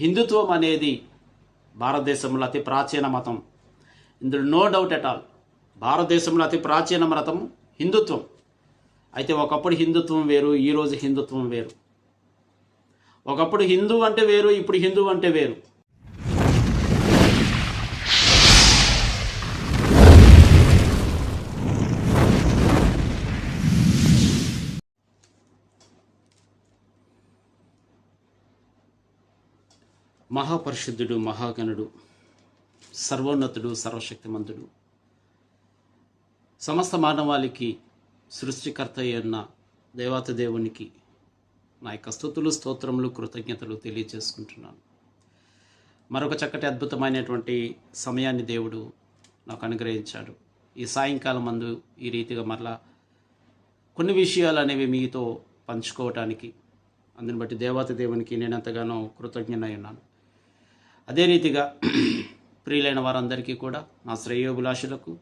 హిందుత్వం అనేది భారతదేశంలో అతి ప్రాచీన మతం. ఇందులో నో డౌట్ ఎట్ ఆల్ భారతదేశంలో అతి ప్రాచీన మతం హిందుత్వం. అయితే ఒకప్పుడు హిందుత్వం వేరు ఈరోజు హిందుత్వం వేరు. ఒకప్పుడు హిందూ అంటే వేరు ఇప్పుడు హిందూ అంటే వేరు. మహాపరిశుద్ధుడు మహాగణుడు సర్వోన్నతుడు సర్వశక్తిమంతుడు. సమస్త మానవాళికి సృష్టికర్త అయిన దేవాత దేవునికి నా యొక్క స్థుతులు స్తోత్రములు కృతజ్ఞతలు తెలియజేసుకుంటున్నాను మరొక చక్కటి అద్భుతమైనటువంటి సమయాన్ని దేవుడు నాకు అనుగ్రహించాడు. ఈ సాయంకాలం మందు ఈ రీతిగా మరలా కొన్ని విషయాలు అనేవి మీతో పంచుకోవటానికి అందుని బట్టి దేవాత దేవునికి నేను ఎంతగానో కృతజ్ఞనై ఉన్నాను. అదే రీతిగా ప్రియులైన వారందరికీ కూడా నా శ్రేయోభిలాషులకు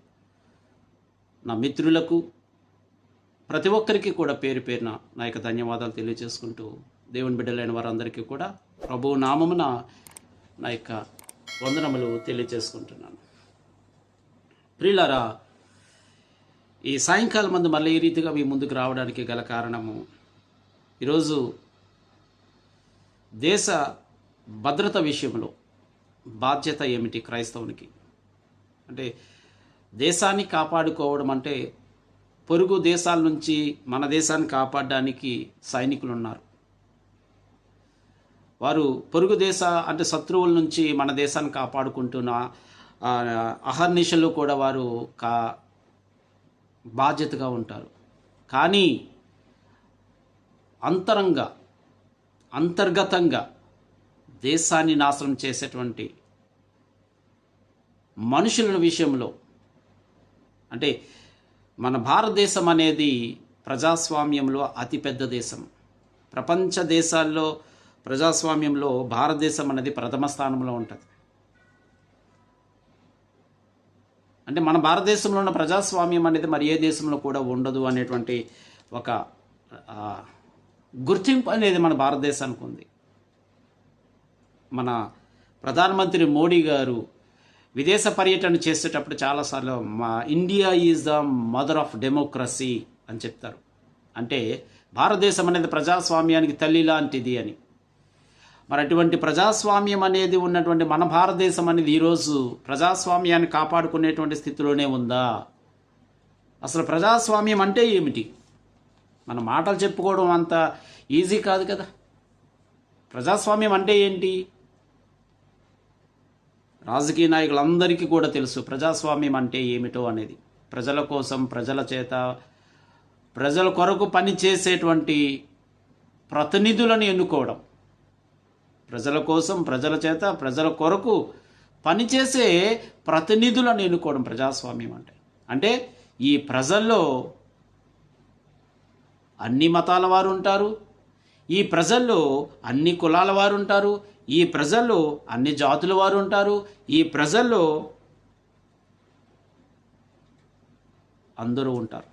నా మిత్రులకు ప్రతి ఒక్కరికి కూడా పేరు పేరున నా యొక్క ధన్యవాదాలు తెలియజేసుకుంటూ దేవుని బిడ్డలైన వారందరికీ కూడా ప్రభువు నామమున నా యొక్క వందనములు తెలియజేసుకుంటున్నాను. ప్రియులారా ఈ సాయంకాలం మందు మళ్ళీ ఈ రీతిగా మీ ముందుకు రావడానికి గల కారణము ఈరోజు దేశ భద్రత విషయంలో బాధ్యత ఏమిటి క్రైస్తవునికి? అంటే దేశాన్ని కాపాడుకోవడం అంటే పొరుగు దేశాల నుంచి మన దేశాన్ని కాపాడడానికి సైనికులు ఉన్నారు వారు పొరుగు దేశ అంటే శత్రువుల నుంచి మన దేశాన్ని కాపాడుకుంటున్న అహర్నిశలు కూడా వారు కా బాధ్యతగా ఉంటారు. కానీ అంతరంగా అంతర్గతంగా దేశాన్ని నాశనం చేసేటువంటి మనుషుల విషయంలో అంటే మన భారతదేశం అనేది ప్రజాస్వామ్యంలో అతిపెద్ద దేశం. ప్రపంచ దేశాల్లో ప్రజాస్వామ్యంలో భారతదేశం అనేది ప్రథమ స్థానంలో ఉంటుంది. అంటే మన భారతదేశంలో ఉన్న ప్రజాస్వామ్యం అనేది మరి ఏ దేశంలో కూడా ఉండదు అనేటువంటి ఒక గుర్తింపు అనేది మన భారతదేశానికి ఉంది. మన ప్రధానమంత్రి మోడీ గారు విదేశ పర్యటన చేసేటప్పుడు చాలాసార్లు మా India is the mother of democracy అని చెప్తారు. అంటే భారతదేశం అనేది ప్రజాస్వామ్యానికి తల్లి లాంటిది అని. మరి అటువంటి ప్రజాస్వామ్యం అనేది ఉన్నటువంటి మన భారతదేశం అనేది ఈరోజు ప్రజాస్వామ్యాన్ని కాపాడుకునేటువంటి స్థితిలోనే ఉందా? అసలు ప్రజాస్వామ్యం అంటే ఏమిటి? మన మాటలు చెప్పుకోవడం అంత ఈజీ కాదు కదా. ప్రజాస్వామ్యం అంటే ఏంటి? రాజకీయ నాయకులందరికీ కూడా తెలుసు ప్రజాస్వామ్యం అంటే ఏమిటో అనేది. ప్రజల కోసం ప్రజల చేత ప్రజల కొరకు పనిచేసేటువంటి ప్రతినిధులను ఎన్నుకోవడం. ప్రజల కోసం ప్రజల చేత ప్రజల కొరకు పనిచేసే ప్రతినిధులను ఎన్నుకోవడం ప్రజాస్వామ్యం అంటే. అంటే ఈ ప్రజల్లో అన్ని మతాల వారు ఉంటారు ఈ ప్రజల్లో అన్ని కులాల వారు ఉంటారు ఈ ప్రజల్లో అన్ని జాతుల వారు ఉంటారు ఈ ప్రజల్లో అందరూ ఉంటారు.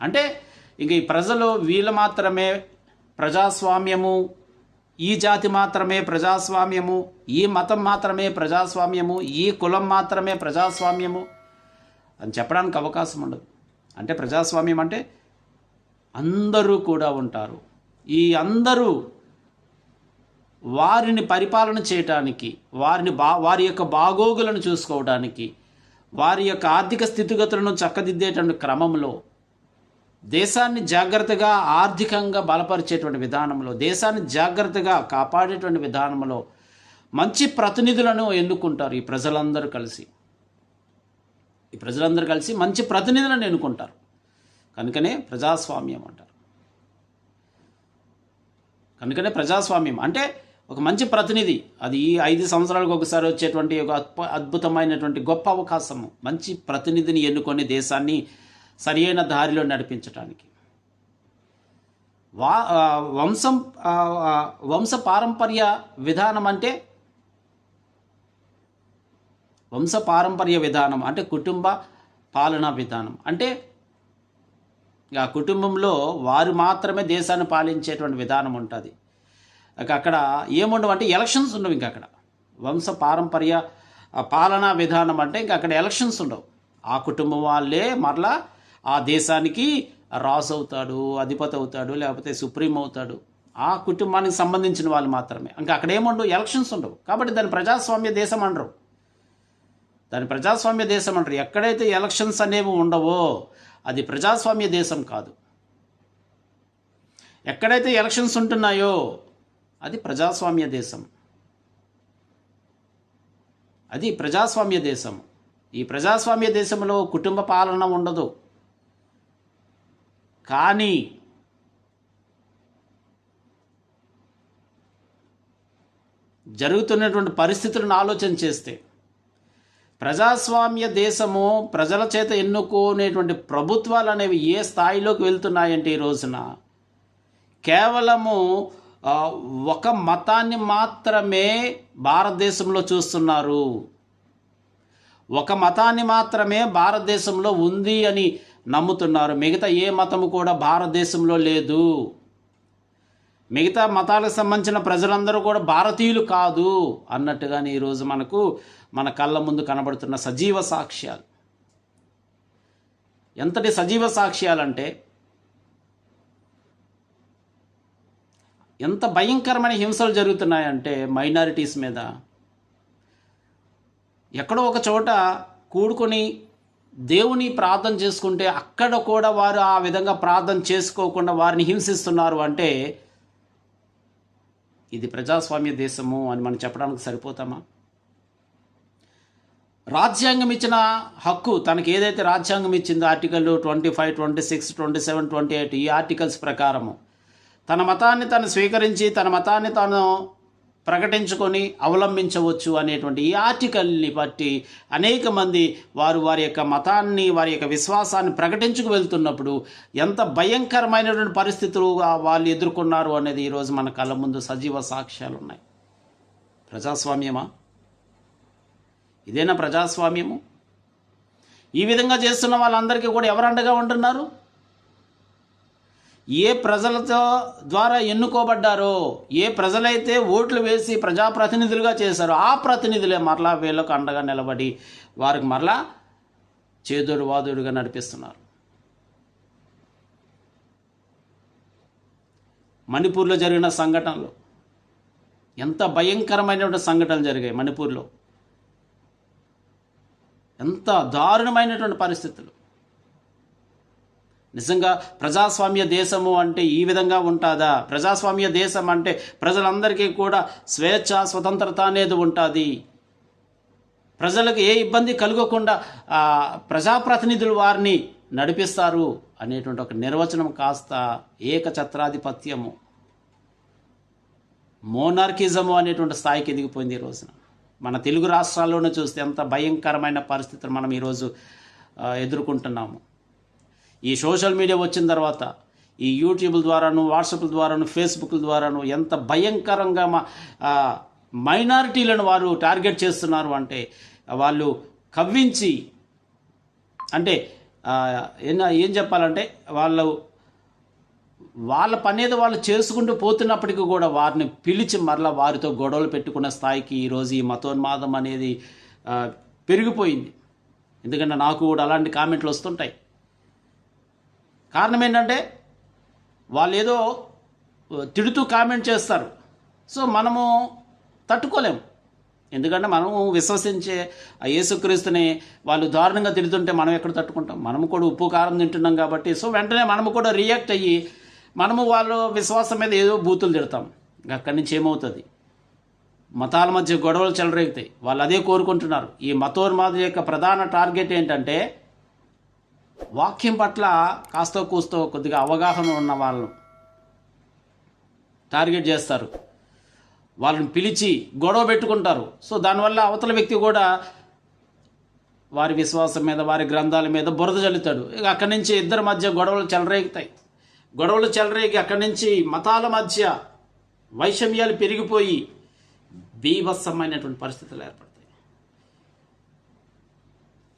అంటే ఇంక ఈ ప్రజలు వీళ్ళు మాత్రమే ప్రజాస్వామ్యము ఈ జాతి మాత్రమే ప్రజాస్వామ్యము ఈ మతం మాత్రమే ప్రజాస్వామ్యము ఈ కులం మాత్రమే ప్రజాస్వామ్యము అని చెప్పడానికి అవకాశం ఉండదు. అంటే ప్రజాస్వామ్యం అంటే అందరూ కూడా ఉంటారు. ఈ అందరూ వారిని పరిపాలన చేయటానికి వారిని బా వారి యొక్క బాగోగులను చూసుకోవడానికి వారి యొక్క ఆర్థిక స్థితిగతులను చక్కదిద్దేటువంటి క్రమంలో దేశాన్ని జాగ్రత్తగా ఆర్థికంగా బలపరిచేటువంటి విధానంలో దేశాన్ని జాగ్రత్తగా కాపాడేటువంటి విధానంలో మంచి ప్రతినిధులను ఎన్నుకుంటారు ఈ ప్రజలందరూ కలిసి. ఈ ప్రజలందరూ కలిసి మంచి ప్రతినిధులను ఎన్నుకుంటారు. కనుకనే ప్రజాస్వామ్యం అంటారు. కనుకనే ప్రజాస్వామ్యం. అంటే ఒక మంచి ప్రతినిధి అది ఈ ఐదు సంవత్సరాలకు ఒకసారి వచ్చేటువంటి ఒక అద్భు- అద్భుతమైనటువంటి గొప్ప అవకాశము. మంచి ప్రతినిధిని ఎన్నుకొని దేశాన్ని సరియైన దారిలో నడిపించటానికి. వా వంశం వంశ పారంపర్య విధానం అంటే వంశ పారంపర్య విధానం అంటే కుటుంబ పాలనా విధానం. అంటే ఆ కుటుంబంలో వారు మాత్రమే దేశాన్ని పాలించేటువంటి విధానం ఉంటుంది. అక్కడ ఏముండవు అంటే ఎలక్షన్స్ ఉండవు ఇంకా అక్కడ. వంశ పారంపర్య పాలనా విధానం అంటే ఇంక అక్కడ ఎలక్షన్స్ ఉండవు. ఆ కుటుంబం వాళ్ళే మరలా ఆ దేశానికి రాజు అవుతాడు అధిపతి అవుతాడు లేకపోతే సుప్రీం అవుతాడు. ఆ కుటుంబానికి సంబంధించిన వాళ్ళు మాత్రమే. ఇంకా అక్కడ ఏముండవు? ఎలక్షన్స్ ఉండవు. కాబట్టి దాని ప్రజాస్వామ్య దేశం అనరు దాని ప్రజాస్వామ్య దేశం అంటారు. ఎక్కడైతే ఎలక్షన్స్ అనేవి ఉండవో అది ప్రజాస్వామ్య దేశం కాదు. ఎక్కడైతే ఎలక్షన్స్ ఉంటున్నాయో అది ప్రజాస్వామ్య దేశం. అది ప్రజాస్వామ్య దేశం. ఈ ప్రజాస్వామ్య దేశంలో కుటుంబ పాలన ఉండదు. కానీ జరుగుతున్నటువంటి పరిస్థితులను ఆలోచన చేస్తే ప్రజాస్వామ్య దేశము ప్రజల చేత ఎన్నుకునేటువంటి ప్రభుత్వాలు అనేవి ఏ స్థాయిలోకి వెళ్తున్నాయంటే ఈ రోజున కేవలము ఒక మతాన్ని మాత్రమే భారతదేశంలో చూస్తున్నారు. ఒక మతాన్ని మాత్రమే భారతదేశంలో ఉంది అని నమ్ముతున్నారు. మిగతా ఏ మతము కూడా భారతదేశంలో లేదు. మిగతా మతాలకు సంబంధించిన ప్రజలందరూ కూడా భారతీయులు కాదు అన్నట్టుగానే ఈరోజు మనకు మన కళ్ళ ముందు కనబడుతున్న సజీవ సాక్ష్యాలు. ఎంతటి సజీవ సాక్ష్యాలంటే ఎంత భయంకరమైన హింసలు జరుగుతున్నాయంటే మైనారిటీస్ మీద. ఎక్కడో ఒక చోట కూడుకొని దేవుని ప్రార్థన చేసుకుంటే అక్కడ కూడా వారు ఆ విధంగా ప్రార్థన చేసుకోకుండా వారిని హింసిస్తున్నారు అంటే ఇది ప్రజాస్వామ్య దేశము అని మనం చెప్పడానికి సరిపోతామా? రాజ్యాంగం ఇచ్చిన హక్కు తనకి ఏదైతే రాజ్యాంగం ఇచ్చిందో article twenty five twenty six twenty seven twenty eight ఈ ఆర్టికల్స్ ప్రకారము తన మతాన్ని తను స్వీకరించి తన మతాన్ని తాను ప్రకటించుకొని అవలంబించవచ్చు అనేటువంటి ఈ ఆర్టికల్ని బట్టి అనేక మంది వారు వారి యొక్క మతాన్ని వారి యొక్క విశ్వాసాన్ని ప్రకటించుకు వెళ్తున్నప్పుడు ఎంత భయంకరమైనటువంటి పరిస్థితులు వాళ్ళు ఎదుర్కొన్నారు అనేది ఈరోజు మన కళ్ళ ముందు సజీవ సాక్ష్యాలు ఉన్నాయి. ప్రజాస్వామ్యమా? ఇదేనా ప్రజాస్వామ్యము? ఈ విధంగా చేస్తున్న వాళ్ళందరికీ కూడా ఎవరు అండగా ఉంటున్నారు? ఏ ప్రజలతో ద్వారా ఎన్నుకోబడ్డారో ఏ ప్రజలైతే ఓట్లు వేసి ప్రజాప్రతినిధులుగా చేశారో ఆ ప్రతినిధులే మరలా వీళ్ళకు అండగా నిలబడి వారికి మరలా చేదోడు వాదోడుగా నడిపిస్తున్నారు. మణిపూర్లో జరిగిన సంఘటనలు ఎంత భయంకరమైనటువంటి సంఘటనలు జరిగాయి మణిపూర్లో. ఎంత దారుణమైనటువంటి పరిస్థితులు. నిజంగా ప్రజాస్వామ్య దేశము అంటే ఈ విధంగా ఉంటుందా? ప్రజాస్వామ్య దేశం అంటే ప్రజలందరికీ కూడా స్వేచ్ఛ స్వతంత్రత అనేది ఉంటుంది. ప్రజలకు ఏ ఇబ్బంది కలగకుండా ప్రజాప్రతినిధులు వారిని నడిపిస్తారు అనేటువంటి ఒక నిర్వచనం కాస్త ఏకఛత్రాధిపత్యము. మోనార్కిజము అనేటువంటి స్థాయికి ఎదిగిపోయింది ఈ రోజున. మన తెలుగు రాష్ట్రాల్లోనే చూస్తే ఎంత భయంకరమైన పరిస్థితులు మనం ఈరోజు ఎదుర్కొంటున్నాము. ఈ సోషల్ మీడియా వచ్చిన తర్వాత ఈ యూట్యూబ్ ద్వారాను వాట్సాప్ ద్వారాను ఫేస్బుక్ ద్వారాను ఎంత భయంకరంగా మా మైనారిటీలను వారు టార్గెట్ చేస్తున్నారు అంటే వాళ్ళు కవ్వించి అంటే ఏం చెప్పాలంటే వాళ్ళు వాళ్ళ పని ఏదో వాళ్ళు చేసుకుంటూ పోతున్నప్పటికీ కూడా వారిని పిలిచి మరలా వారితో గొడవలు పెట్టుకున్న స్థాయికి ఈరోజు ఈ మతోన్మాదం అనేది పెరిగిపోయింది. ఎందుకంటే నాకు కూడా అలాంటి కామెంట్లు వస్తుంటాయి. కారణం ఏంటంటే వాళ్ళు ఏదో తిడుతూ కామెంట్ చేస్తారు. సో మనము తట్టుకోలేము. ఎందుకంటే మనము విశ్వసించే ఆ యేసుక్రీస్తుని వాళ్ళు దారుణంగా తిడుతుంటే మనం ఎక్కడ తట్టుకుంటాం? మనము కూడా ఉప్పు కారం తింటున్నాం కాబట్టి సో వెంటనే మనము కూడా రియాక్ట్ అయ్యి మనము వాళ్ళు విశ్వాసం మీద ఏదో బూతులు తిడతాం. అక్కడి నుంచి ఏమవుతుంది? మతాల మధ్య గొడవలు చెలరేగుతాయి. వాళ్ళు అదే కోరుకుంటున్నారు. ఈ మతోన్మాదుల యొక్క ప్రధాన టార్గెట్ ఏంటంటే వాక్యం పట్ల కాస్తో కూస్తో కొద్దిగా అవగాహన ఉన్న వాళ్ళను టార్గెట్ చేస్తారు. వాళ్ళని పిలిచి గొడవ పెట్టుకుంటారు. సో దానివల్ల అవతల వ్యక్తి కూడా వారి విశ్వాసం మీద వారి గ్రంథాల మీద బురద చల్లుతాడు ఇక అక్కడి నుంచి ఇద్దరి మధ్య గొడవలు చెలరేగుతాయి. గొడవలు చెలరేగి అక్కడి నుంచి మతాల మధ్య వైషమ్యాలు పెరిగిపోయి బీభత్సమైనటువంటి పరిస్థితులు ఏర్పడతాయి.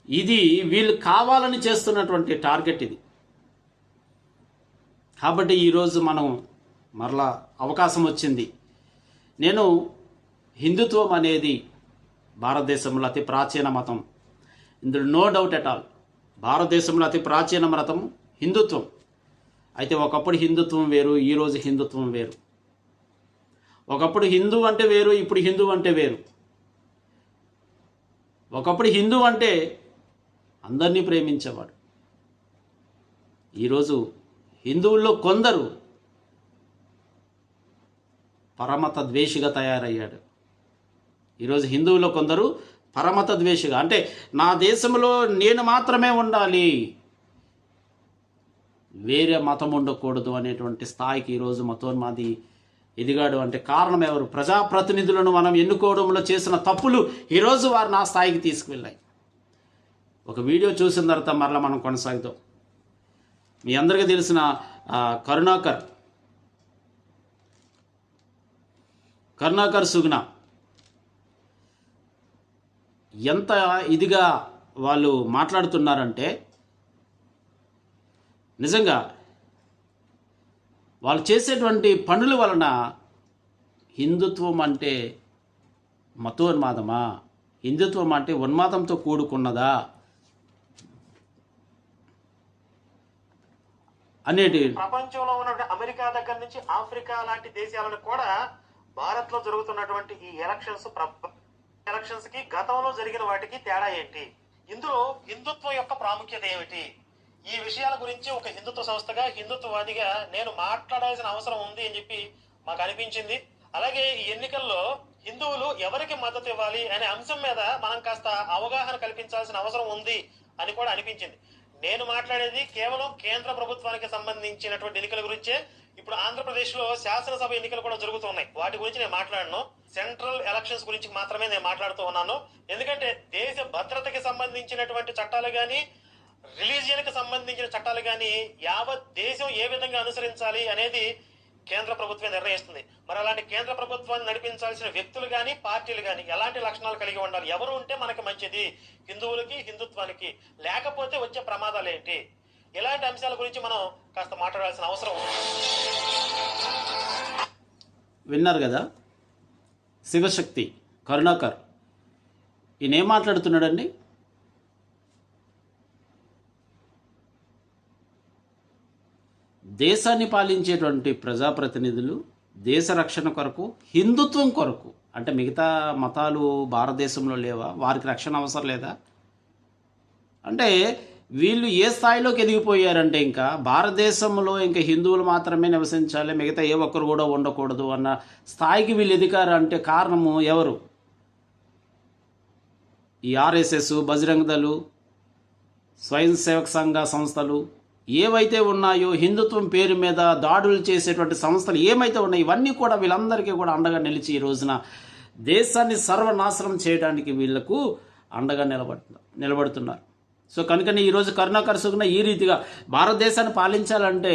ఇది వీళ్ళు కావాలని చేస్తున్నటువంటి టార్గెట్ ఇది. కాబట్టి ఈరోజు మనం మరలా అవకాశం వచ్చింది. నేను హిందుత్వం అనేది భారతదేశంలో అతి ప్రాచీన మతం. ఇందులో నో డౌట్ ఎట్ ఆల్. భారతదేశంలో అతి ప్రాచీన మతం హిందుత్వం. అయితే ఒకప్పుడు హిందుత్వం వేరు ఈరోజు హిందుత్వం వేరు. ఒకప్పుడు హిందూ అంటే వేరు ఇప్పుడు హిందూ అంటే వేరు. ఒకప్పుడు హిందూ అంటే అందరినీ ప్రేమించేవాడు. ఈరోజు హిందువుల్లో కొందరు పరమత ద్వేషిగా తయారయ్యాడు ఈరోజు హిందువుల్లో కొందరు పరమత ద్వేషిగా అంటే నా దేశంలో నేను మాత్రమే ఉండాలి వేరే మతం ఉండకూడదు అనేటువంటి స్థాయికి ఈరోజు మతోన్మాది ఎదిగాడు. అంటే కారణం ఎవరు? ప్రజాప్రతినిధులను మనం ఎన్నుకోవడంలో చేసిన తప్పులు ఈరోజు వారిని ఆ స్థాయికి తీసుకువెళ్ళాయి. ఒక వీడియో చూసిన తర్వాత మరలా మనం కొనసాగుతాం. మీ అందరికీ తెలిసిన కరుణాకర్. కరుణాకర్ సుగుణ. ఎంత ఇదిగా వాళ్ళు మాట్లాడుతున్నారంటే నిజంగా వాళ్ళు చేసేటువంటి పనుల వలన హిందుత్వం అంటే మతోన్మాదమా? హిందుత్వం అంటే ఉన్మాదంతో కూడుకున్నదా? అనేటి ప్రపంచంలో ఉన్న అమెరికా దగ్గర నుంచి ఆఫ్రికా లాంటి దేశాలను కూడా భారత్లో జరుగుతున్నటువంటి ఈ ఎలక్షన్స్ ప్ర- ఎలక్షన్స్కి గతంలో జరిగిన వాటికి తేడా ఏంటి? ఇందులో హిందుత్వం యొక్క ప్రాముఖ్యత ఏమిటి? ఈ విషయాల గురించి ఒక హిందుత్వ సంస్థగా హిందుత్వవాదిగా నేను మాట్లాడాల్సిన అవసరం ఉంది అని చెప్పి మాకు అనిపించింది. అలాగే ఈ ఎన్నికల్లో హిందువులు ఎవరికి మద్దతు ఇవ్వాలి అనే అంశం మీద మనం కాస్త అవగాహన కల్పించాల్సిన అవసరం ఉంది అని కూడా అనిపించింది. నేను మాట్లాడేది కేవలం కేంద్ర ప్రభుత్వానికి సంబంధించినటువంటి ఎన్నికల గురించే. ఇప్పుడు ఆంధ్రప్రదేశ్లో శాసనసభ ఎన్నికలు కూడా జరుగుతున్నాయి. వాటి గురించి నేను మాట్లాడను. సెంట్రల్ ఎలక్షన్స్ గురించి మాత్రమే నేను మాట్లాడుతూ ఉన్నాను. ఎందుకంటే దేశ భద్రతకి సంబంధించినటువంటి చట్టాలు గాని రిలీజియన్కి సంబంధించిన చట్టాలు గాని యావత్ దేశం ఏ విధంగా అనుసరించాలి అనేది కేంద్ర ప్రభుత్వం నిర్ణయిస్తుంది. మరి అలాంటి కేంద్ర ప్రభుత్వాన్ని నడిపించాల్సిన వ్యక్తులు కానీ పార్టీలు కానీ ఎలాంటి లక్షణాలు కలిగి ఉండాలి? ఎవరు ఉంటే మనకి మంచిది? హిందువులకి హిందుత్వానికి లేకపోతే వచ్చే ప్రమాదాలు ఏంటి? ఇలాంటి అంశాల గురించి మనం కాస్త మాట్లాడాల్సిన అవసరం విన్నారు కదా? శివశక్తి కరుణాకర్. ఈయన ఏం మాట్లాడుతున్నాడండి? దేశాన్ని పాలించేటువంటి ప్రజాప్రతినిధులు దేశ రక్షణ కొరకు హిందుత్వం కొరకు అంటే మిగతా మతాలు భారతదేశంలో లేవా? వారికి రక్షణ అవసరం లేదా? అంటే వీళ్ళు ఏ స్థాయిలోకి ఎదిగిపోయారంటే ఇంకా భారతదేశంలో ఇంకా హిందువులు మాత్రమే నివసించాలి మిగతా ఏ ఒక్కరు కూడా ఉండకూడదు అన్న స్థాయికి వీళ్ళు ఎదిగారు అంటే కారణము ఎవరు? ఈ ఆర్ఎస్ఎస్ బజరంగ దళు స్వయం సేవక సంఘ సంస్థలు ఏవైతే ఉన్నాయో హిందుత్వం పేరు మీద దాడులు చేసేటువంటి సంస్థలు ఏమైతే ఉన్నాయో ఇవన్నీ కూడా వీళ్ళందరికీ కూడా అండగా నిలిచి ఈ రోజున దేశాన్ని సర్వనాశనం చేయడానికి వీళ్ళకు అండగా నిలబడుతున్నారు నిలబడుతున్నారు. సో కనుకనే ఈరోజు కరుణాకర్ సుగుణ ఈ రీతిగా భారతదేశాన్ని పాలించాలంటే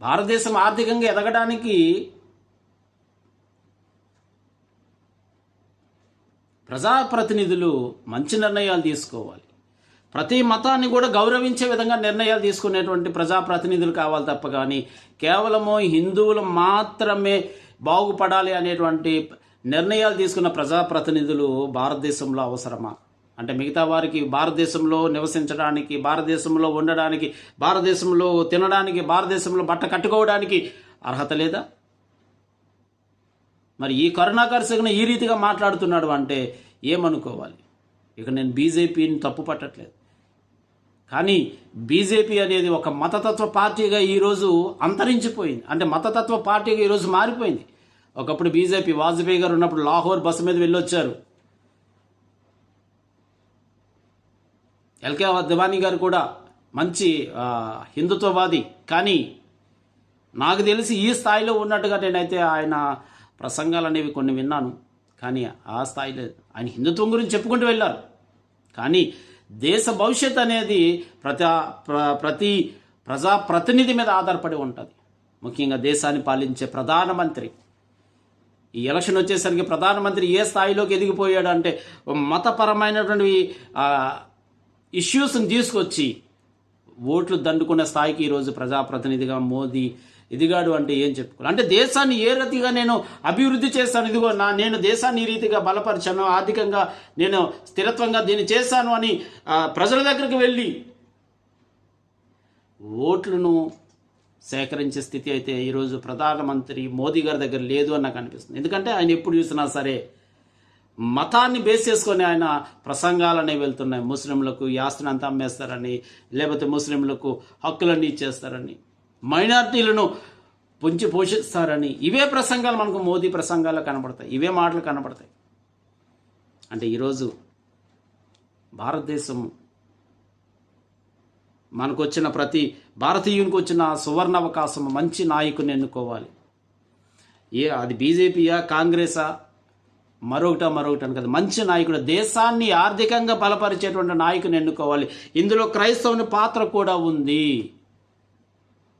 భారతదేశం ఆర్థికంగా ఎదగడానికి ప్రజాప్రతినిధులు మంచి నిర్ణయాలు తీసుకోవాలి. ప్రతి మతాన్ని కూడా గౌరవించే విధంగా నిర్ణయాలు తీసుకునేటువంటి ప్రజాప్రతినిధులు కావాలి తప్ప కానీ కేవలము హిందువులు మాత్రమే బాగుపడాలి అనేటువంటి నిర్ణయాలు తీసుకున్న ప్రజాప్రతినిధులు భారతదేశంలో అవసరమా? అంటే మిగతా వారికి భారతదేశంలో నివసించడానికి భారతదేశంలో ఉండడానికి భారతదేశంలో తినడానికి భారతదేశంలో బట్ట కట్టుకోవడానికి అర్హత లేదా? మరి ఈ కరుణాకర్షకుని ఈ రీతిగా మాట్లాడుతున్నాడు అంటే ఏమనుకోవాలి? ఇక నేను బీజేపీని తప్పు పట్టట్లేదు. కానీ బీజేపీ అనేది ఒక మతతత్వ పార్టీగా ఈరోజు అంతరించిపోయింది. అంటే మతతత్వ పార్టీగా ఈరోజు మారిపోయింది. ఒకప్పుడు బీజేపీ వాజ్పేయి గారు ఉన్నప్పుడు లాహోర్ బస్సు మీద వెళ్ళొచ్చారు. ఎల్కే అద్వానీ గారు కూడా మంచి హిందుత్వవాది. కానీ నాకు తెలిసి ఈ స్థాయిలో ఉన్నట్టుగా నేనైతే ఆయన ప్రసంగాలు అనేవి కొన్ని విన్నాను. కానీ ఆ స్థాయిలో ఆయన హిందుత్వం గురించి చెప్పుకుంటూ వెళ్ళారు. కానీ దేశ భవిష్యత్ అనేది ప్రతి ప్ర- ప్రతి ప్రజాప్రతినిధి మీద ఆధారపడి ఉంటుంది. ముఖ్యంగా దేశాన్ని పాలించే ప్రధానమంత్రి. ఈ ఎలక్షన్ వచ్చేసరికి ప్రధానమంత్రి ఏ స్థాయిలోకి ఎదిగిపోయాడు అంటే మతపరమైనటువంటి ఇష్యూస్ని తీసుకొచ్చి ఓట్లు దండుకునే స్థాయికి ఈరోజు ప్రజాప్రతినిధిగా మోదీ ఇదిగాడు అంటే ఏం చెప్పుకోవాలి? అంటే దేశాన్ని ఏ రీతిగా నేను అభివృద్ధి చేస్తాను? ఇదిగో నా నేను దేశాన్ని ఈ రీతిగా బలపరిచాను ఆర్థికంగా నేను స్థిరత్వంగా దీన్ని చేశాను అని ప్రజల దగ్గరికి వెళ్ళి ఓట్లను సేకరించే స్థితి అయితే ఈరోజు ప్రధానమంత్రి మోదీ గారి దగ్గర లేదు అని నాకు అనిపిస్తుంది. ఎందుకంటే ఆయన ఎప్పుడు చూసినా సరే మతాన్ని బేస్ చేసుకొని ఆయన ప్రసంగాలనే వెళ్తున్నాయి. ముస్లింలకు యాస్తిని అంతా అమ్మేస్తారని లేకపోతే ముస్లింలకు హక్కులన్నీ ఇచ్చేస్తారని. మైనార్టీలను పుంచి పోషిస్తారని ఇవే ప్రసంగాలు మనకు మోదీ ప్రసంగాలు కనబడతాయి. ఇవే మాటలు కనబడతాయి. అంటే ఈరోజు భారతదేశం మనకు వచ్చిన ప్రతి భారతీయునికి వచ్చిన సువర్ణ అవకాశం మంచి నాయకుని ఎన్నుకోవాలి. ఏ అది బీజేపీయా కాంగ్రెసా? మరొకట మరొకటి కదా. మంచి నాయకుడు దేశాన్ని ఆర్థికంగా బలపరిచేటువంటి నాయకుని ఎన్నుకోవాలి. ఇందులో క్రైస్తవుని పాత్ర కూడా ఉంది.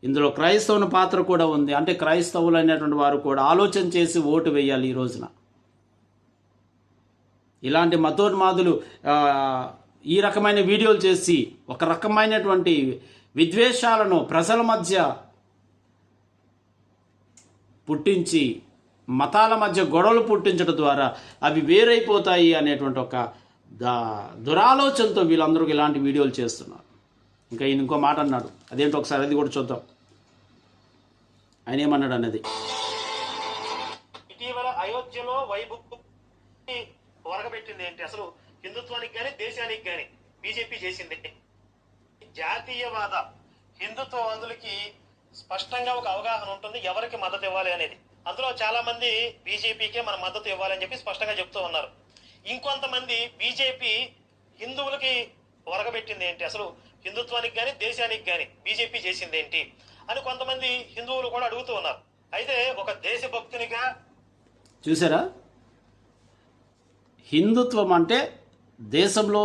ఇందులో క్రైస్తవుని పాత్ర కూడా ఉంది. అంటే క్రైస్తవులు అనేటువంటి వారు కూడా ఆలోచన చేసి ఓటు వేయాలి ఈ రోజున. ఇలాంటి మతోన్మాదులు ఈ రకమైన వీడియోలు చేసి ఒక రకమైనటువంటి విద్వేషాలను ప్రజల మధ్య పుట్టించి మతాల మధ్య గొడవలు పుట్టించడం ద్వారా అవి వేరైపోతాయి అనేటువంటి ఒక దురాలోచనతో వీళ్ళందరూ ఇలాంటి వీడియోలు చేస్తున్నారు. ఇంకా ఈయన ఇంకో మాట అన్నాడు. అదేంటో ఒకసారి అది కూడా చూద్దాం. ఆయన ఏమన్నాడు అన్నది? ఇటీవల అయోధ్యలో వైభవ్ వరగబెట్టింది ఏంటి? అసలు హిందుత్వానికి కానీ దేశానికి కానీ బీజేపీ చేసింది జాతీయవాద హిందుత్వవాదులకి స్పష్టంగా ఒక అవగాహన ఉంటుంది. ఎవరికి మద్దతు ఇవ్వాలి అనేది. అందులో చాలా మంది బీజేపీకే మన మద్దతు ఇవ్వాలని చెప్పి స్పష్టంగా చెప్తూ ఉన్నారు. ఇంకొంతమంది బీజేపీ హిందువులకి వరగబెట్టింది ఏంటి? అసలు హిందుత్వానికి కానీ దేశానికి కానీ బీజేపీ చేసింది ఏంటి అని కొంతమంది హిందువులు కూడా అడుగుతూ ఉన్నారు. అయితే ఒక దేశభక్తునిగా చూసారా? హిందుత్వం అంటే దేశంలో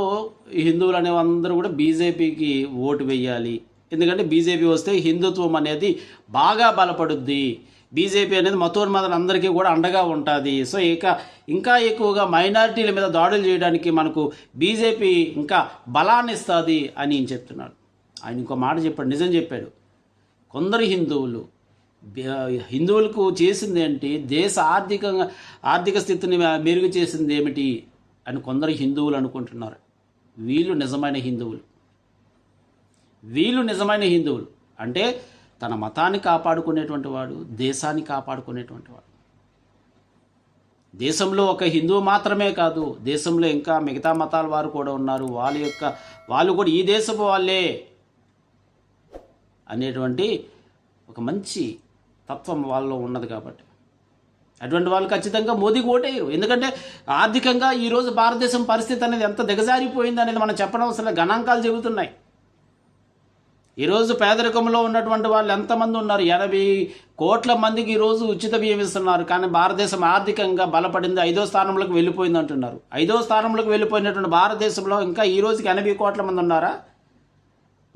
ఈ హిందువులు అనేవందరూ కూడా బీజేపీకి ఓటు వేయాలి. ఎందుకంటే బీజేపీ వస్తే హిందుత్వం అనేది బాగా బలపడుద్ది. బీజేపీ అనేది మతోన్మాదులు అందరికీ కూడా అండగా ఉంటుంది. సో ఇక ఇంకా ఎక్కువగా మైనారిటీల మీద దాడులు చేయడానికి మనకు బీజేపీ ఇంకా బలాన్ని ఇస్తుంది అని ఈయన చెప్తున్నాడు. ఆయన ఇంకో మాట చెప్పాడు నిజం చెప్పాడు. కొందరు హిందువులు హిందువులకు చేసింది ఏంటి? దేశ ఆర్థికంగా ఆర్థిక స్థితిని మెరుగు చేసింది ఏమిటి అని కొందరు హిందువులు అనుకుంటున్నారు. వీళ్ళు నిజమైన హిందువులు. వీళ్ళు నిజమైన హిందువులు. అంటే తన మతాన్ని కాపాడుకునేటువంటి వాడు దేశాన్ని కాపాడుకునేటువంటి వాడు. దేశంలో ఒక హిందువు మాత్రమే కాదు దేశంలో ఇంకా మిగతా మతాల వారు కూడా ఉన్నారు. వాళ్ళ యొక్క వాళ్ళు కూడా ఈ దేశపు వాళ్ళే అనేటువంటి ఒక మంచి తత్వం వాళ్ళలో ఉన్నది కాబట్టి. అటువంటి వాళ్ళు ఖచ్చితంగా మోదీకి ఓటేయరు. ఎందుకంటే ఆర్థికంగా ఈరోజు భారతదేశం పరిస్థితి అనేది ఎంత దిగజారిపోయింది అనేది మనం చెప్పనవసరం గణాంకాలు చెబుతున్నాయి. ఈరోజు పేదరికంలో ఉన్నటువంటి వాళ్ళు ఎంతమంది ఉన్నారు? ఎనభై కోట్ల మందికి ఈరోజు ఉచిత బియ్యం ఇస్తున్నారు. కానీ భారతదేశం ఆర్థికంగా బలపడింది. ఐదో స్థానంలోకి వెళ్ళిపోయింది అంటున్నారు. ఐదో స్థానంలోకి వెళ్ళిపోయినటువంటి భారతదేశంలో ఇంకా ఈ రోజుకి ఎనభై కోట్ల మంది ఉన్నారా?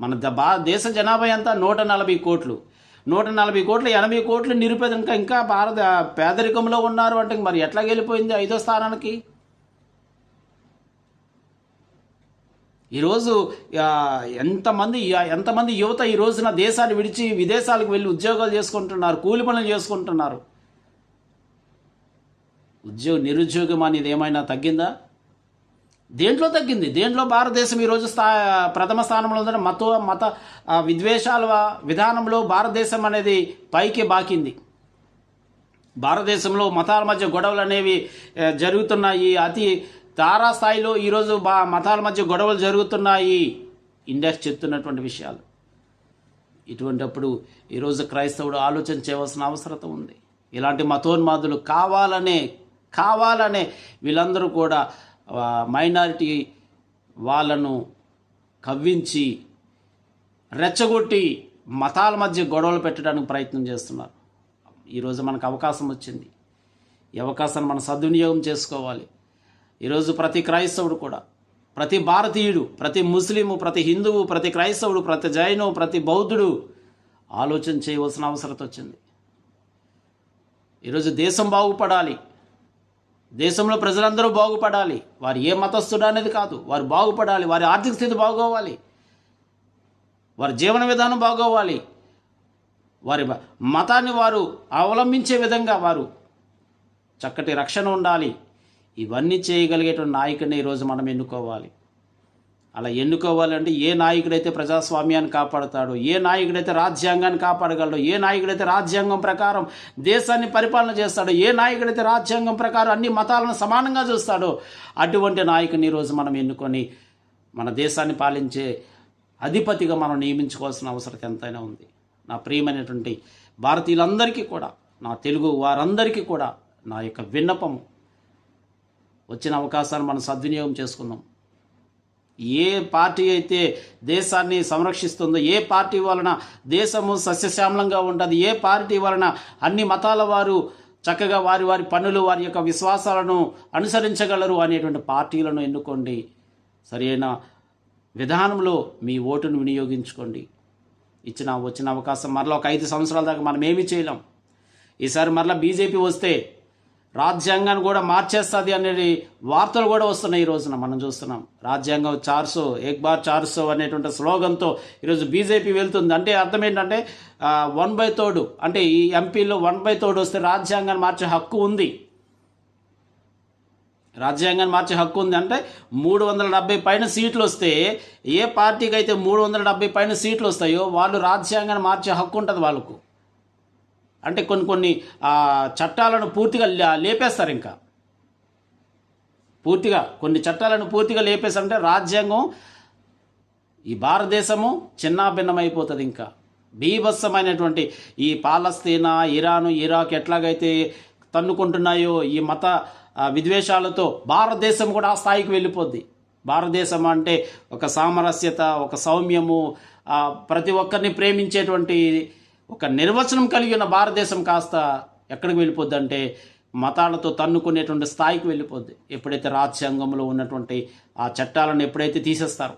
మన ద- భా దేశ జనాభా ఎంత? నూట నలభై కోట్లు. నూట నలభై కోట్లు ఎనభై కోట్లు నిరుపేద ఇంకా ఇంకా భారత పేదరికంలో ఉన్నారు అంటే మరి ఎట్లా వెళ్ళిపోయింది ఐదో స్థానానికి? ఈరోజు ఎంతమంది ఎంతమంది యువత ఈ రోజున దేశాన్ని విడిచి విదేశాలకు వెళ్ళి ఉద్యోగాలు చేసుకుంటున్నారు కూలి పనులు చేసుకుంటున్నారు? ఉద్యోగ నిరుద్యోగం అనేది ఏమైనా తగ్గిందా? దేంట్లో తగ్గింది? దేంట్లో భారతదేశం ఈరోజు స్థా ప్రథమ స్థానంలో ఉందని మత మత విద్వేషాల విధానంలో భారతదేశం అనేది పైకి బాకింది. భారతదేశంలో మతాల మధ్య గొడవలు అనేవి జరుగుతున్నాయి. అతి తారాస్థాయిలో ఈరోజు బా మతాల మధ్య గొడవలు జరుగుతున్నాయి. ఇండెక్స్ చెప్తున్నటువంటి విషయాలు. ఇటువంటప్పుడు ఈరోజు క్రైస్తవుడు ఆలోచన చేయవలసిన అవసరత ఉంది. ఇలాంటి మతోన్మాదులు కావాలనే కావాలనే వీళ్ళందరూ కూడా మైనారిటీ వాళ్ళను కవ్వించి రెచ్చగొట్టి మతాల మధ్య గొడవలు పెట్టడానికి ప్రయత్నం చేస్తున్నారు. ఈరోజు మనకు అవకాశం వచ్చింది. ఈ అవకాశాన్ని మనం సద్వినియోగం చేసుకోవాలి. ఈరోజు ప్రతి క్రైస్తవుడు కూడా ప్రతి భారతీయుడు ప్రతి ముస్లిము ప్రతి హిందువు ప్రతి క్రైస్తవుడు ప్రతి జైను ప్రతి బౌద్ధుడు ఆలోచన చేయవలసిన అవసరం వచ్చింది. ఈరోజు దేశం బాగుపడాలి. దేశంలో ప్రజలందరూ బాగుపడాలి. వారు ఏ మతస్థుడు అనేది కాదు. వారు బాగుపడాలి. వారి ఆర్థిక స్థితి బాగోవాలి. వారి జీవన విధానం బాగోవాలి. వారి మతాన్ని వారు అవలంబించే విధంగా వారు చక్కటి రక్షణ ఉండాలి. ఇవన్నీ చేయగలిగేటువంటి నాయకుడిని ఈరోజు మనం ఎన్నుకోవాలి. అలా ఎన్నుకోవాలంటే ఏ నాయకుడైతే ప్రజాస్వామ్యాన్ని కాపాడుతాడు ఏ నాయకుడైతే రాజ్యాంగాన్ని కాపాడగలడో ఏ నాయకుడైతే రాజ్యాంగం ప్రకారం దేశాన్ని పరిపాలన చేస్తాడో ఏ నాయకుడైతే రాజ్యాంగం ప్రకారం అన్ని మతాలను సమానంగా చూస్తాడో అటువంటి నాయకుని ఈరోజు మనం ఎన్నుకొని మన దేశాన్ని పాలించే అధిపతిగా మనం నియమించుకోవాల్సిన అవసరం ఎంతైనా ఉంది. నా ప్రియమైనటువంటి భారతీయులందరికీ కూడా నా తెలుగు వారందరికీ కూడా నా యొక్క విన్నపము వచ్చిన అవకాశాన్ని మనం సద్వినియోగం చేసుకుందాం. ఏ పార్టీ అయితే దేశాన్ని సంరక్షిస్తుందో ఏ పార్టీ వలన దేశము సస్యశ్యామలంగా ఉంటుంది ఏ పార్టీ వలన అన్ని మతాల వారు చక్కగా వారి వారి పనులు వారి యొక్క విశ్వాసాలను అనుసరించగలరు అనేటువంటి పార్టీలను ఎన్నుకోండి. సరైన విధానంలో మీ ఓటును వినియోగించుకోండి. ఇచ్చిన వచ్చిన అవకాశం మరలా ఒక ఐదు సంవత్సరాల దాకా మనం ఏమీ చేయలేం. ఈసారి మరలా బీజేపీ వస్తే రాజ్యాంగాన్ని కూడా మార్చేస్తుంది అనేది వార్తలు కూడా వస్తున్నాయి ఈ రోజున. మనం చూస్తున్నాం. రాజ్యాంగం చార్సో ఏక్ బార్ చార్సో అనేటువంటి స్లోగన్తో ఈరోజు బీజేపీ వెళ్తుంది. అంటే అర్థం ఏంటంటే వన్ బై తోడు అంటే ఈ ఎంపీలో వన్ బై తోడు వస్తే రాజ్యాంగాన్ని మార్చే హక్కు ఉంది. రాజ్యాంగాన్ని మార్చే హక్కు ఉంది అంటే మూడు వందల డెబ్బై పైన సీట్లు వస్తే ఏ పార్టీకి అయితే మూడు వందల డెబ్బై పైన సీట్లు వస్తాయో వాళ్ళు రాజ్యాంగాన్ని మార్చే హక్కు ఉంటుంది వాళ్ళకు. అంటే కొన్ని కొన్ని చట్టాలను పూర్తిగా లే- లేపేస్తారు ఇంకా. పూర్తిగా కొన్ని చట్టాలను పూర్తిగా లేపేస్తారంటే రాజ్యాంగం ఈ భారతదేశము చిన్నాభిన్నమైపోతుంది ఇంకా. బీభత్సమైనటువంటి ఈ పాలస్తీనా ఇరాను ఇరాక్ ఎట్లాగైతే తన్నుకుంటున్నాయో ఈ మత విద్వేషాలతో భారతదేశం కూడా ఆ స్థాయికి వెళ్ళిపోద్ది. భారతదేశం అంటే ఒక సామరస్యత ఒక సౌమ్యము ప్రతి ఒక్కరిని ప్రేమించేటువంటి ఒక నిర్వచనం కలిగి ఉన్న భారతదేశం కాస్త ఎక్కడికి వెళ్ళిపోద్ది అంటే మతాలతో తన్నుకునేటువంటి స్థాయికి వెళ్ళిపోద్ది. ఎప్పుడైతే రాజ్యాంగంలో ఉన్నటువంటి ఆ చట్టాలను ఎప్పుడైతే తీసేస్తారో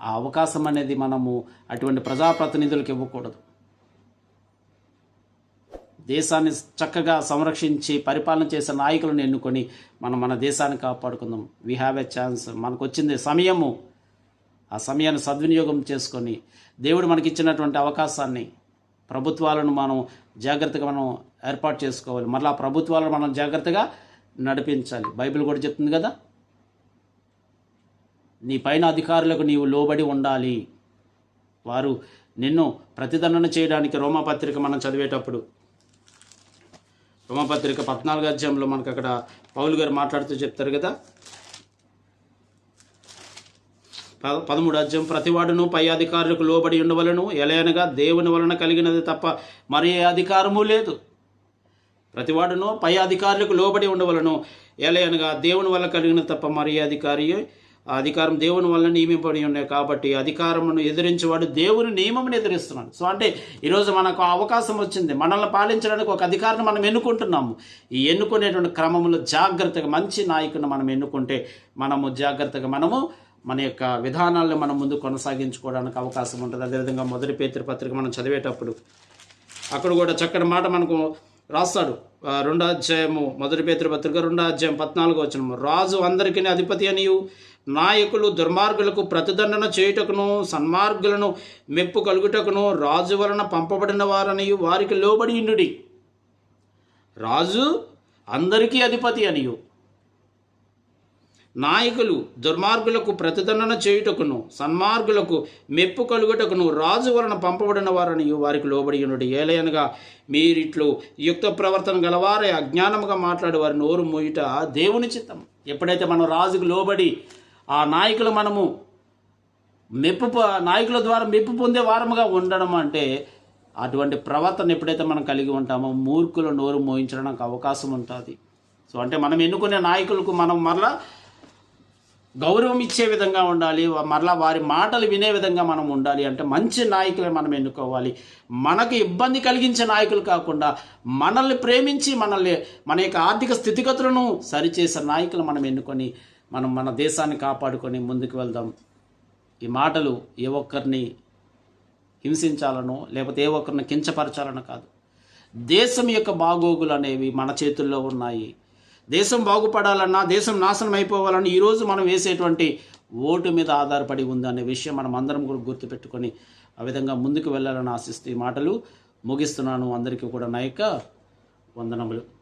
ఆ అవకాశం అనేది మనము అటువంటి ప్రజాప్రతినిధులకు ఇవ్వకూడదు. దేశాన్ని చక్కగా సంరక్షించి పరిపాలన చేసే నాయకులను ఎన్నుకొని మనం మన దేశాన్ని కాపాడుకుందాం. వీ హ్యావ్ ఎ ఛాన్స్ మనకు వచ్చింది సమయము. ఆ సమయాన్ని సద్వినియోగం చేసుకొని దేవుడు మనకి ఇచ్చినటువంటి అవకాశాన్ని ప్రభుత్వాలను మనం జాగ్రత్తగా మనం ఏర్పాటు చేసుకోవాలి. మళ్ళీ ఆ ప్రభుత్వాలను మనం జాగ్రత్తగా నడిపించాలి. బైబిల్ కూడా చెప్తుంది కదా? నీ పైన అధికారులకు నీవు లోబడి ఉండాలి. వారు నిన్ను ప్రతిదండన చేయడానికి రోమపత్రిక మనం చదివేటప్పుడు రోమపత్రిక పద్నాలుగు అధ్యాయంలో మనకు అక్కడ పౌలు గారు మాట్లాడుతూ చెప్తారు కదా ప- పదమూడు అధ్యయం ప్రతివాడును పై అధికారులకు లోబడి ఉండవలను ఎలయనగా దేవుని వలన కలిగినది తప్ప మరి ఏ అధికారము లేదు. ప్రతివాడును పై అధికారులకు లోబడి ఉండవలను ఎలయనగా దేవుని వల్ల కలిగిన తప్ప మరి ఏ అధికారి అధికారం దేవుని వల్ల నియమింపబడి ఉన్నాయి కాబట్టి అధికారమును ఎదిరించేవాడు దేవుని నియమమును ఎదిరిస్తున్నాడు. సో అంటే ఈరోజు మనకు అవకాశం వచ్చింది. మనల్ని పాలించడానికి ఒక అధికారిని మనం ఎన్నుకుంటున్నాము. ఈ ఎన్నుకునేటువంటి క్రమంలో జాగ్రత్తగా మంచి నాయకుని మనం ఎన్నుకుంటే మనము జాగ్రత్తగా మనము మన యొక్క విధానాలను మనం ముందు కొనసాగించుకోవడానికి అవకాశం ఉంటుంది. అదేవిధంగా మొదటి పేతృ పత్రిక మనం చదివేటప్పుడు అక్కడ కూడా చక్కటి మాట మనకు రాస్తాడు. రెండో అధ్యాయము మొదటి పేతృపత్రిక రెండో అధ్యాయం పద్నాలుగు వచ్చిన రాజు అందరికీ అధిపతి అనియు నాయకులు దుర్మార్గులకు ప్రతిదండన చేయుటకును సన్మార్గులను మెప్పు కలుగుటకును రాజు వలన పంపబడిన వారనియు వారికి లోబడి ఇండుడి. రాజు అందరికీ అధిపతి అనియు నాయకులు దుర్మార్గులకు ప్రతిదండన చేయుటకును సన్మార్గులకు మెప్పు కలుగుటకును రాజు వలన పంపబడిన వారని వారికి లోబడి ఉన్నది ఏలయనగా మీరిట్లు యుక్త ప్రవర్తన గలవారే అజ్ఞానముగా మాట్లాడే వారి నోరు మూయుట దేవుని చిత్తం. ఎప్పుడైతే మనం రాజుకు లోబడి ఆ నాయకులు మనము మెప్పు నాయకుల ద్వారా మెప్పు పొందే వారముగా ఉండడం అంటే అటువంటి ప్రవర్తన ఎప్పుడైతే మనం కలిగి ఉంటామో మూర్ఖుల నోరు మోయించడానికి అవకాశం ఉంటుంది. సో అంటే మనం ఎన్నుకునే నాయకులకు మనం మరలా గౌరవం ఇచ్చే విధంగా ఉండాలి మరలా వారి మాటలు వినే విధంగా మనం ఉండాలి అంటే మంచి నాయకులే మనం ఎన్నుకోవాలి. మనకు ఇబ్బంది కలిగించే నాయకులు కాకుండా మనల్ని ప్రేమించి మనల్ని మన యొక్క ఆర్థిక స్థితిగతులను సరిచేసే నాయకులు మనం ఎన్నుకొని మనం మన దేశాన్ని కాపాడుకొని ముందుకు వెళ్దాం. ఈ మాటలు ఏ ఒక్కరిని హింసించాలనో లేకపోతే ఏ ఒక్కరిని కించపరచాలనో కాదు. దేశం యొక్క బాగోగులు అనేవి మన చేతుల్లో ఉన్నాయి. దేశం బాగుపడాలన్నా దేశం నాశనం అయిపోవాలన్నా ఈరోజు మనం వేసేటువంటి ఓటు మీద ఆధారపడి ఉంది అనే విషయం మనం అందరం కూడా గుర్తుపెట్టుకొని ఆ విధంగా ముందుకు వెళ్ళాలని ఆశిస్తూ ఈ మాటలు ముగిస్తున్నాను. అందరికీ కూడా నాయక వందనములు.